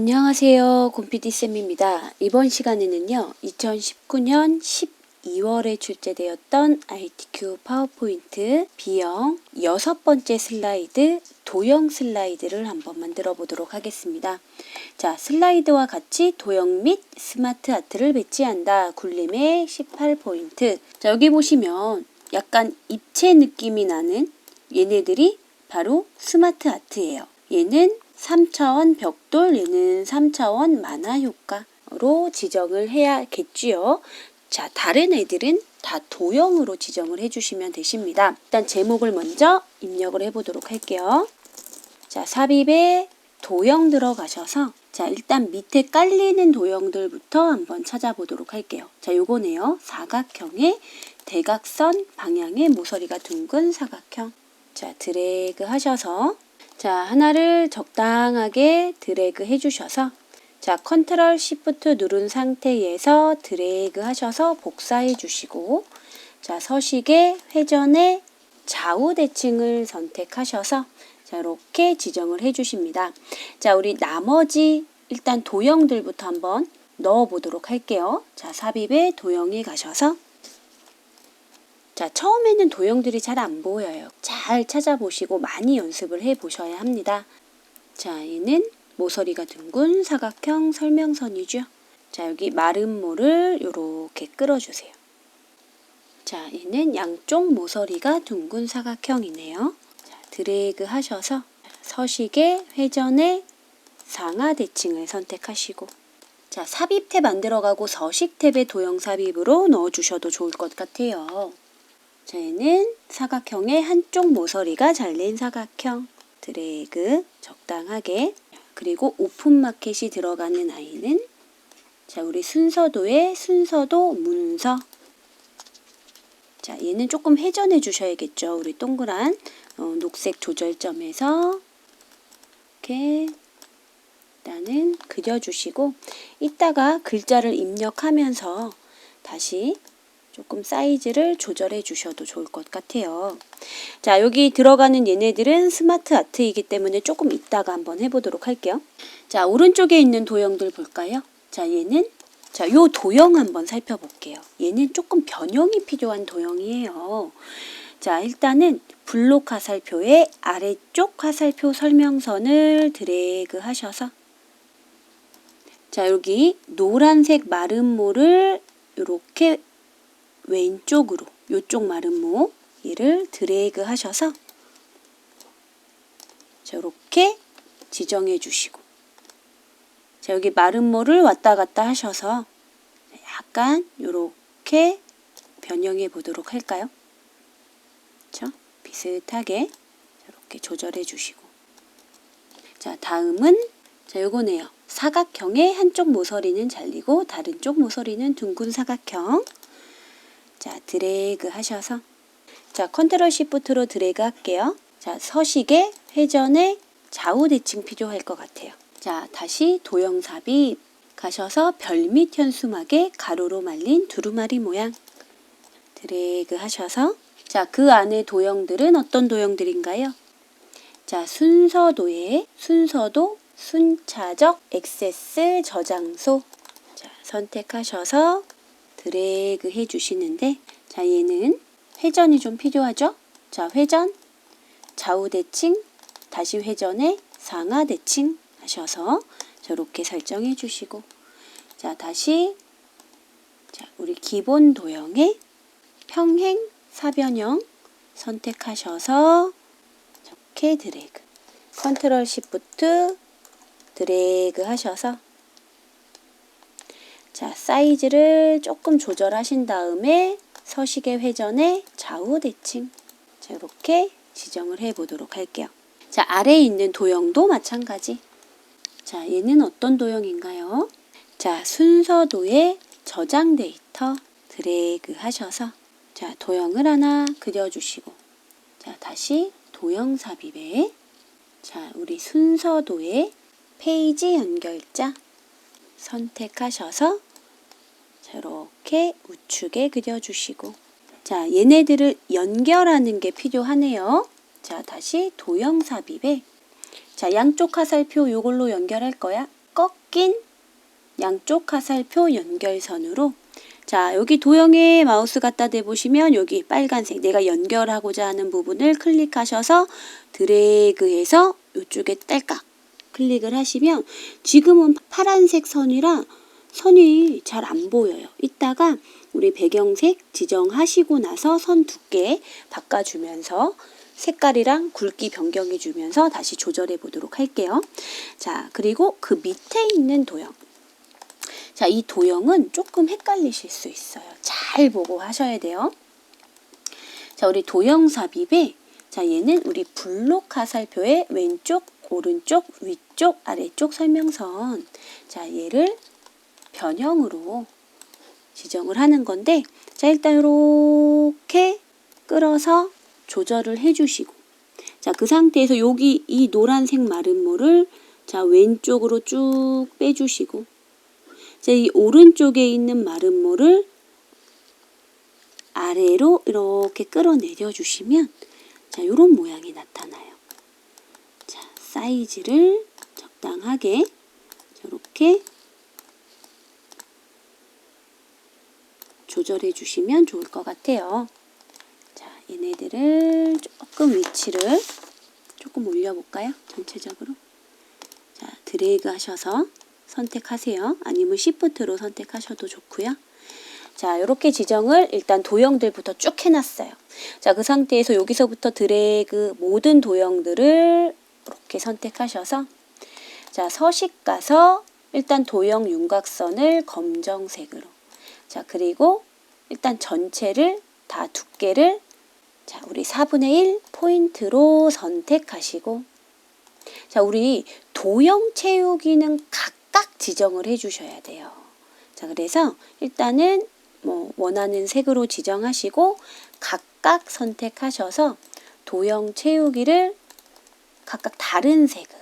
안녕하세요. 곰피디쌤입니다. 이번 시간에는요, 2019년 12월에 출제되었던 ITQ 파워포인트 B형 여섯 번째 슬라이드 도형 슬라이드를 한번 만들어 보도록 하겠습니다. 자, 슬라이드와 같이 도형 및 스마트 아트를 배치한다. 굴림의 18포인트. 자, 여기 보시면 약간 입체 느낌이 나는 얘네들이 바로 스마트 아트예요. 얘는 3차원 벽돌, 얘는 3차원 만화 효과로 지정을 해야겠지요. 자, 다른 애들은 다 도형으로 지정을 해주시면 되십니다. 일단 제목을 먼저 입력을 해보도록 할게요. 자, 삽입에 도형 들어가셔서 자, 일단 밑에 깔리는 도형들부터 한번 찾아보도록 할게요. 자, 요거네요. 사각형의 대각선 방향의 모서리가 둥근 사각형. 자, 드래그 하셔서 자, 하나를 적당하게 드래그 해주셔서 자, 컨트롤 시프트 누른 상태에서 드래그 하셔서 복사해 주시고 자, 서식의 회전의 좌우 대칭을 선택하셔서 자, 이렇게 지정을 해 주십니다. 자, 우리 나머지 일단 도형들부터 한번 넣어 보도록 할게요. 자, 삽입에 도형에 가셔서 자, 처음에는 도형들이 잘 안 보여요. 잘 찾아보시고 많이 연습을 해 보셔야 합니다. 자, 얘는 모서리가 둥근 사각형 설명선이죠. 자, 여기 마른 모를 이렇게 끌어주세요. 자, 얘는 양쪽 모서리가 둥근 사각형이네요. 자, 드래그 하셔서 서식의 회전의 상하 대칭을 선택하시고 자, 삽입 탭 안 들어가고 서식 탭에 도형 삽입으로 넣어주셔도 좋을 것 같아요. 자, 얘는 사각형의 한쪽 모서리가 잘린 사각형. 드래그 적당하게. 그리고 오픈 마켓이 들어가는 아이는 자, 우리 순서도의 순서도 문서. 자, 얘는 조금 회전해 주셔야겠죠. 우리 동그란 어, 녹색 조절점에서 이렇게 일단은 그려주시고 이따가 글자를 입력하면서 다시 조금 사이즈를 조절해 주셔도 좋을 것 같아요. 자, 여기 들어가는 얘네들은 스마트 아트이기 때문에 조금 이따가 한번 해보도록 할게요. 자, 오른쪽에 있는 도형들 볼까요? 자, 얘는 자, 요 도형 한번 살펴볼게요. 얘는 조금 변형이 필요한 도형이에요. 자, 일단은 블록 화살표의 아래쪽 화살표 설명선을 드래그 하셔서 자, 여기 노란색 마름모를 이렇게 왼쪽으로 요쪽 마름모 얘를 드래그 하셔서 저렇게 지정해 주시고 자 여기 마름모를 왔다 갔다 하셔서 약간 요렇게 변형해 보도록 할까요? 그렇죠? 비슷하게 이렇게 조절해 주시고 자 다음은 자 요거네요 사각형의 한쪽 모서리는 잘리고 다른 쪽 모서리는 둥근 사각형 자, 드래그 하셔서 자, 컨트롤 시프트로 드래그 할게요. 자, 서식의 회전의 좌우 대칭 필요할 것 같아요. 자, 다시 도형 삽입 가셔서 별밑 현수막에 가로로 말린 두루마리 모양 드래그 하셔서 자, 그 안에 도형들은 어떤 도형들인가요? 자, 순서도에 순서도 순차적 액세스 저장소 자, 선택하셔서 드래그 해 주시는데 자 얘는 회전이 좀 필요하죠? 자 회전 좌우 대칭 다시 회전에 상하 대칭 하셔서 저렇게 설정해 주시고 자 다시 자 우리 기본 도형의 평행 사변형 선택하셔서 이렇게 드래그 컨트롤 시프트 드래그 하셔서 자, 사이즈를 조금 조절하신 다음에 서식의 회전에 좌우 대칭. 자, 이렇게 지정을 해 보도록 할게요. 자, 아래에 있는 도형도 마찬가지. 자, 얘는 어떤 도형인가요? 자, 순서도의 저장 데이터 드래그 하셔서 자, 도형을 하나 그려주시고 자, 다시 도형 삽입에 자, 우리 순서도의 페이지 연결자 선택하셔서 이렇게 우측에 그려주시고 자 얘네들을 연결하는 게 필요하네요. 자 다시 도형 삽입에 자 양쪽 화살표 요걸로 연결할 거야. 꺾인 양쪽 화살표 연결선으로 자, 여기 도형에 마우스 갖다 대보시면 여기 빨간색 내가 연결하고자 하는 부분을 클릭하셔서 드래그해서 이쪽에 딸깍 클릭을 하시면 지금은 파란색 선이라 선이 잘 안 보여요. 이따가 우리 배경색 지정하시고 나서 선 두께 바꿔주면서 색깔이랑 굵기 변경해 주면서 다시 조절해 보도록 할게요. 자, 그리고 그 밑에 있는 도형. 자, 이 도형은 조금 헷갈리실 수 있어요. 잘 보고 하셔야 돼요. 자, 우리 도형 삽입에 자, 얘는 우리 블록 화살표의 왼쪽, 오른쪽, 위쪽, 아래쪽 설명선. 자, 얘를 변형으로 지정을 하는 건데, 자, 일단 이렇게 끌어서 조절을 해주시고, 자, 그 상태에서 여기 이 노란색 마름모를 자, 왼쪽으로 쭉 빼주시고, 자, 이 오른쪽에 있는 마름모를 아래로 이렇게 끌어내려 주시면 자, 요런 모양이 나타나요. 자, 사이즈를 적당하게 이렇게 조절해 주시면 좋을 것 같아요. 자, 얘네들을 조금 위치를 조금 올려볼까요? 전체적으로. 자, 드래그 하셔서 선택하세요. 아니면 Shift로 선택하셔도 좋고요. 자, 이렇게 지정을 일단 도형들부터 쭉 해놨어요. 자, 그 상태에서 여기서부터 드래그 모든 도형들을 이렇게 선택하셔서 자, 서식 가서 일단 도형 윤곽선을 검정색으로 자, 그리고 일단 전체를 다 두께를 자, 우리 4분의 1 포인트로 선택하시고 자, 우리 도형 채우기는 각각 지정을 해 주셔야 돼요. 자, 그래서 일단은 뭐 원하는 색으로 지정하시고 각각 선택하셔서 도형 채우기를 각각 다른 색으로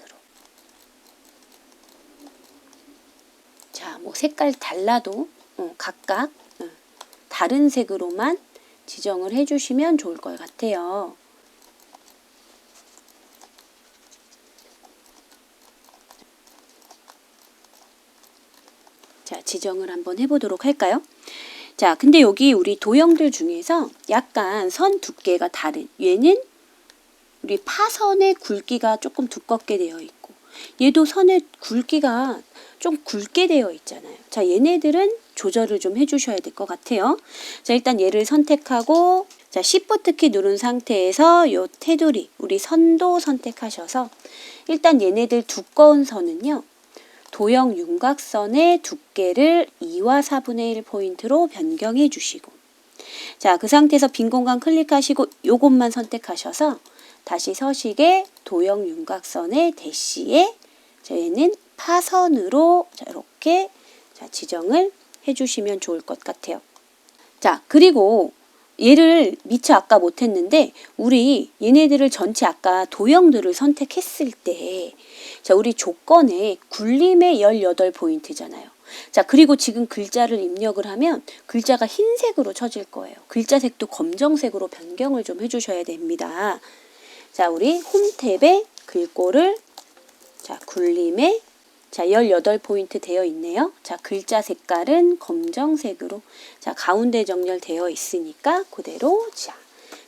자, 뭐 색깔 달라도 어, 각각 어, 다른 색으로만 지정을 해주시면 좋을 것 같아요. 자, 지정을 한번 해보도록 할까요? 자, 근데 여기 우리 도형들 중에서 약간 선 두께가 다른 얘는 우리 파선의 굵기가 조금 두껍게 되어 있고 얘도 선의 굵기가 좀 굵게 되어 있잖아요. 자, 얘네들은 조절을 좀 해주셔야 될 것 같아요. 자, 일단 얘를 선택하고 자, Shift 키 누른 상태에서 요 테두리, 우리 선도 선택하셔서 일단 얘네들 두꺼운 선은요. 도형 윤곽선의 두께를 2와 4분의 1 포인트로 변경해 주시고 자, 그 상태에서 빈 공간 클릭하시고 요것만 선택하셔서 다시 서식에 도형 윤곽선의 대시에 저희는 파선으로 자, 이렇게 자, 지정을 해주시면 좋을 것 같아요. 자, 그리고 얘를 미처 아까 못했는데 우리 얘네들을 전체 아까 도형들을 선택했을 때 자, 우리 조건에 굴림의 18포인트잖아요. 자, 그리고 지금 글자를 입력을 하면 글자가 흰색으로 쳐질 거예요. 글자 색도 검정색으로 변경을 좀 해주셔야 됩니다. 자, 우리 홈 탭에 글꼴을 자, 굴림에 자, 18포인트 되어 있네요. 자, 글자 색깔은 검정색으로 자, 가운데 정렬되어 있으니까 그대로 자,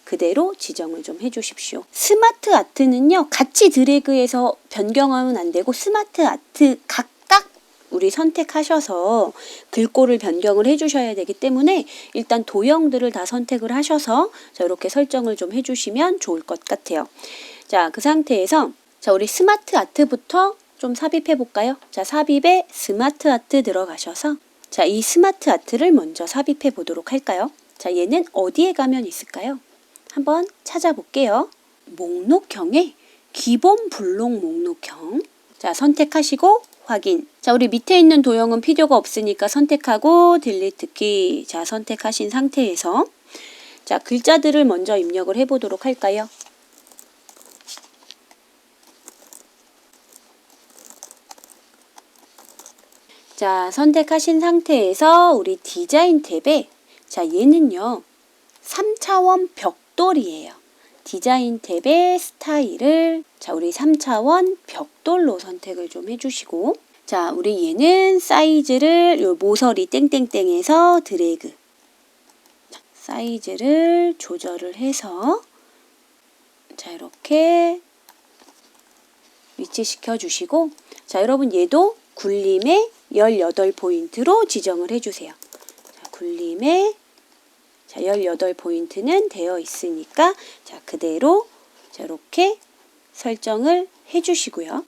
그대로 지정을 좀 해주십시오. 스마트 아트는요, 같이 드래그해서 변경하면 안 되고 스마트 아트 각각 우리 선택하셔서 글꼴을 변경을 해주셔야 되기 때문에 일단 도형들을 다 선택을 하셔서 자, 이렇게 설정을 좀 해주시면 좋을 것 같아요. 자, 그 상태에서 자, 우리 스마트 아트부터 좀 삽입해 볼까요? 자, 삽입에 스마트 아트 들어가셔서 자, 이 스마트 아트를 먼저 삽입해 보도록 할까요? 자, 얘는 어디에 가면 있을까요? 한번 찾아볼게요. 목록형에 기본 블록 목록형. 자, 선택하시고 확인. 자, 우리 밑에 있는 도형은 필요가 없으니까 선택하고 딜리트 키. 자, 선택하신 상태에서 자, 글자들을 먼저 입력을 해 보도록 할까요? 자, 선택하신 상태에서 우리 디자인 탭에 자, 얘는요. 3차원 벽돌이에요. 디자인 탭의 스타일을 자, 우리 3차원 벽돌로 선택을 좀 해주시고 자, 우리 얘는 사이즈를 요 모서리 땡땡땡에서 드래그. 자, 사이즈를 조절을 해서 자, 이렇게 위치시켜 주시고 자, 여러분 얘도 굴림에 18포인트로 지정을 해 주세요. 자, 굴림에 자, 18포인트는 되어 있으니까 자, 그대로 자, 이렇게 설정을 해 주시고요.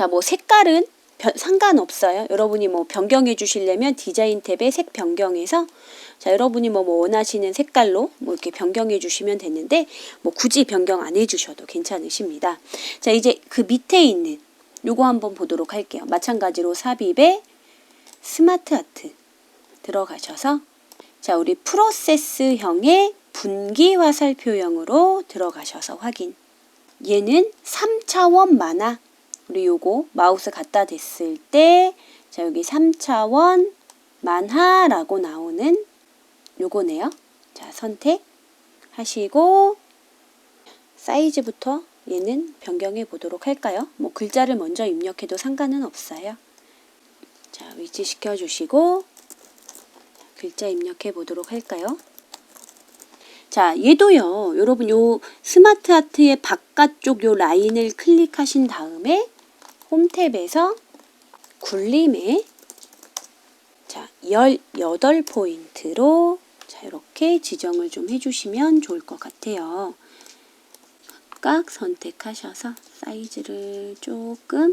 자, 뭐 색깔은 변- 상관없어요. 여러분이 뭐 변경해 주시려면 디자인 탭에 색 변경해서 자, 여러분이 뭐, 뭐 원하시는 색깔로 뭐 이렇게 변경해 주시면 되는데 뭐 굳이 변경 안 해 주셔도 괜찮으십니다. 자, 이제 그 밑에 있는 요거 한번 보도록 할게요. 마찬가지로 삽입에 스마트 아트 들어가셔서 자, 우리 프로세스형의 분기 화살표형으로 들어가셔서 확인. 얘는 3차원 만화. 우리 요거 마우스 갖다 댔을 때, 자, 여기 3차원 만화라고 나오는 요거네요. 자, 선택하시고, 사이즈부터 얘는 변경해 보도록 할까요? 뭐, 글자를 먼저 입력해도 상관은 없어요. 자, 위치 시켜 주시고, 글자 입력해 보도록 할까요? 자, 얘도요. 여러분 요 스마트 아트의 바깥쪽 요 라인을 클릭하신 다음에 홈 탭에서 굴림에 자, 18포인트로 자, 이렇게 지정을 좀 해주시면 좋을 것 같아요. 각각 선택하셔서 사이즈를 조금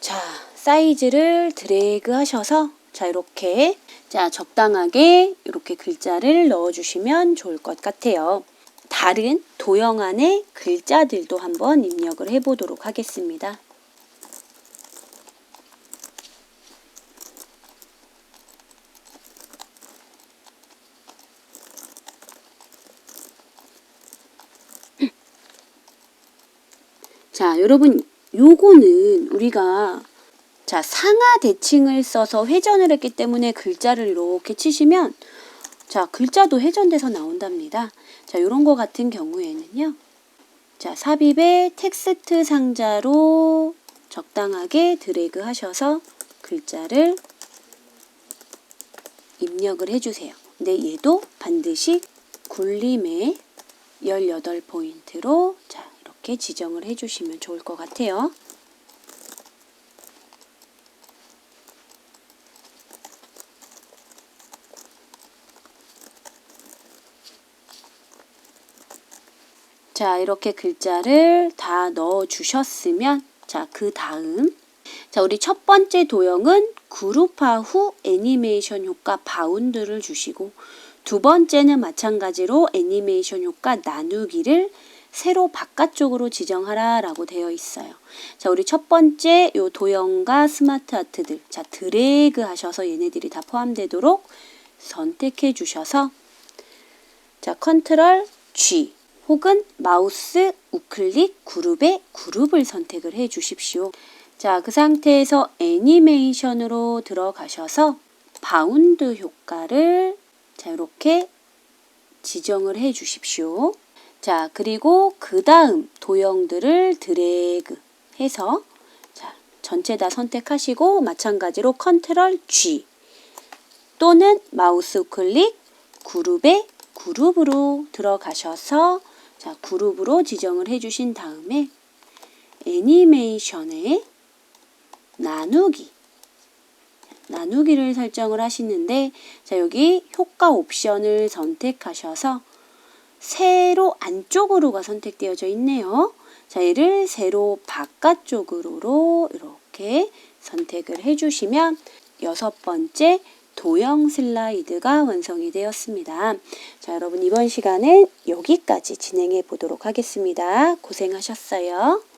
자, 사이즈를 드래그 하셔서 자, 이렇게 자, 적당하게 이렇게 글자를 넣어 주시면 좋을 것 같아요. 다른 도형 안에 글자들도 한번 입력을 해 보도록 하겠습니다. 자, 여러분 요거는 우리가 자, 상하 대칭을 써서 회전을 했기 때문에 글자를 이렇게 치시면 자, 글자도 회전돼서 나온답니다. 자, 요런 거 같은 경우에는요. 자, 삽입의 텍스트 상자로 적당하게 드래그 하셔서 글자를 입력을 해주세요. 근데 얘도 반드시 굴림에 18포인트로 자, 이렇게 지정을 해주시면 좋을 것 같아요. 자, 이렇게 글자를 다 넣어 주셨으면, 자, 그 다음. 자, 우리 첫 번째 도형은 그룹화 후 애니메이션 효과 바운드를 주시고, 두 번째는 마찬가지로 애니메이션 효과 나누기를 세로 바깥쪽으로 지정하라 라고 되어 있어요. 자, 우리 첫 번째 요 도형과 스마트 아트들. 자, 드래그 하셔서 얘네들이 다 포함되도록 선택해 주셔서 자, 컨트롤 G 혹은 마우스 우클릭 그룹에 그룹을 선택을 해 주십시오. 자, 그 상태에서 애니메이션으로 들어가셔서 바운드 효과를 자, 이렇게 지정을 해 주십시오. 자, 그리고 그 다음 도형들을 드래그 해서 자, 전체 다 선택하시고 마찬가지로 컨트롤 G 또는 마우스 클릭 그룹에 그룹으로 들어가셔서 자, 그룹으로 지정을 해 주신 다음에 애니메이션에 나누기 나누기를 설정을 하시는데 자, 여기 효과 옵션을 선택하셔서 세로 안쪽으로가 선택되어져 있네요. 자, 얘를 세로 바깥쪽으로 이렇게 선택을 해주시면 여섯 번째 도형 슬라이드가 완성이 되었습니다. 자, 여러분 이번 시간은 여기까지 진행해 보도록 하겠습니다. 고생하셨어요.